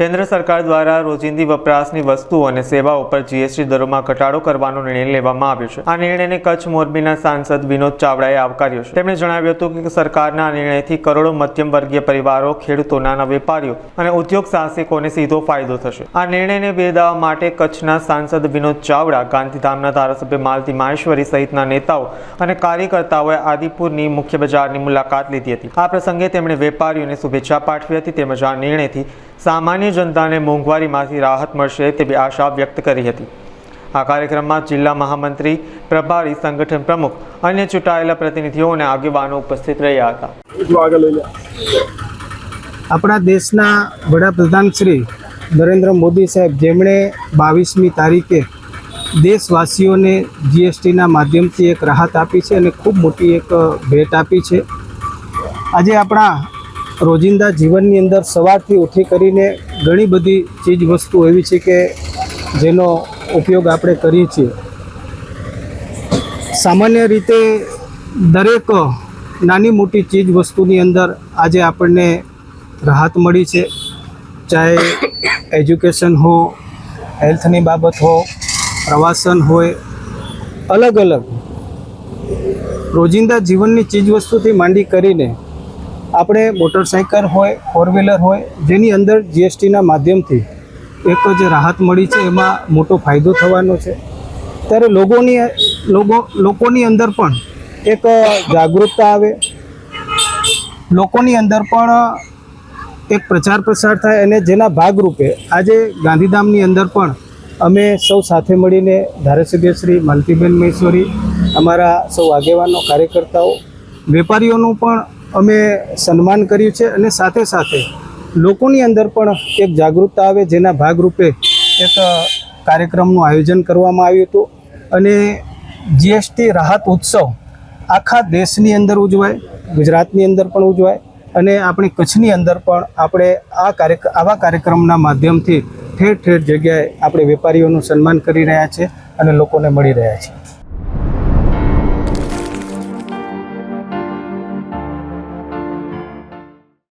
કેન્દ્ર સરકાર દ્વારા રોજિંદી વપરાશની વસ્તુઓ અને સેવાઓ પર જીએસટી દરોમાં ઘટાડો કરવાનો નિર્ણય લેવામાં આવ્યો છે. આ નિર્ણયને કચ્છ મોરબીના સાંસદ વિનોદ ચાવડાએ આવકાર્યો છે. તેમણે જણાવ્યું હતું કે સરકારના નિર્ણયથી કરોડો મધ્યમ વર્ગીય પરિવારો ખેડૂતો વેપારીઓ અને ઉદ્યોગ સાહસિકોને સીધો ફાયદો થશે. આ નિર્ણયને બિરદાવવા માટે કચ્છના સાંસદ વિનોદ ચાવડા, ગાંધીધામના ધારાસભ્ય માલતી માહેશ્વરી સહિતના નેતાઓ અને કાર્યકર્તાઓએ આદિપુરની મુખ્ય બજારની મુલાકાત લીધી હતી. આ પ્રસંગે તેમણે વેપારીઓને શુભેચ્છા પાઠવી હતી તેમજ આ નિર્ણયથી સામાન્ય જનતાને મોંઘવારીમાંથી રાહત મળશે તેવી આશા વ્યક્ત કરી હતી. આ કાર્યક્રમમાં જિલ્લા મહામંત્રી પ્રભારી સંગઠન પ્રમુખ અન્ય ચૂંટાયેલા પ્રતિનિધિઓ અને આગેવાનો ઉપસ્થિત રહ્યા હતા. આપણા દેશના વડાપ્રધાન શ્રી નરેન્દ્ર મોદી સાહેબ જેમણે બાવીસમી તારીખે દેશવાસીઓને જીએસટીના માધ્યમથી એક રાહત આપી છે અને ખૂબ મોટી એક ભેટ આપી છે. આજે આપણા રોજિંદા જીવનની અંદર સવારથી ઉઠી કરીને ઘણી બધી ચીજ વસ્તુ એવી છે કે જેનો ઉપયોગ આપણે કરીએ છીએ. સામાન્ય રીતે દરેક નાની મોટી ચીજ વસ્તુની અંદર આજે આપણને રાહત મળી છે. ચાહે એજ્યુકેશન હો, હેલ્થની બાબત હો, પ્રવાસન હોય, અલગ અલગ રોજિંદા જીવનની ચીજ વસ્તુથી માંડી કરીને આપણે મોટરસાઇકલ હોય ફોર વ્હીલર હોય, જેની અંદર જીએસટીના માધ્યમથી એક જે રાહત મળી છે, એમાં મોટો ફાયદો થવાનો છે. ત્યારે લોકોની લોકો લોકોની અંદર પણ એક જાગૃતતા આવે. લોકોની અંદર પણ એક પ્રચાર પ્રસાર થાય અને જેના ભાગરૂપે આજે ગાંધીધામની અંદર પણ અમે સૌ સાથે મળીને ધારાસભ્ય શ્રી માલતીબેન મહેશ્વરી, અમારા સૌ આગેવાનો, કાર્યકર્તાઓ, વેપારીઓનું પણ અમે સન્માન કર્યું છે અને સાથે સાથે લોકોની અંદર પણ એક જાગૃતતા આવે જેના ભાગરૂપે એક કાર્યક્રમનું આયોજન કરવામાં આવ્યું હતું. અને જીએસટી રાહત ઉત્સવ આખા દેશની અંદર ઉજવાય, ગુજરાતની અંદર પણ ઉજવાય અને આપણી કચ્છની અંદર પણ આપણે આ કાર્ય આવા કાર્યક્રમના માધ્યમથી ઠેર ઠેર જગ્યાએ આપણે વેપારીઓનું સન્માન કરી રહ્યા છે અને લોકોને મળી રહ્યા છે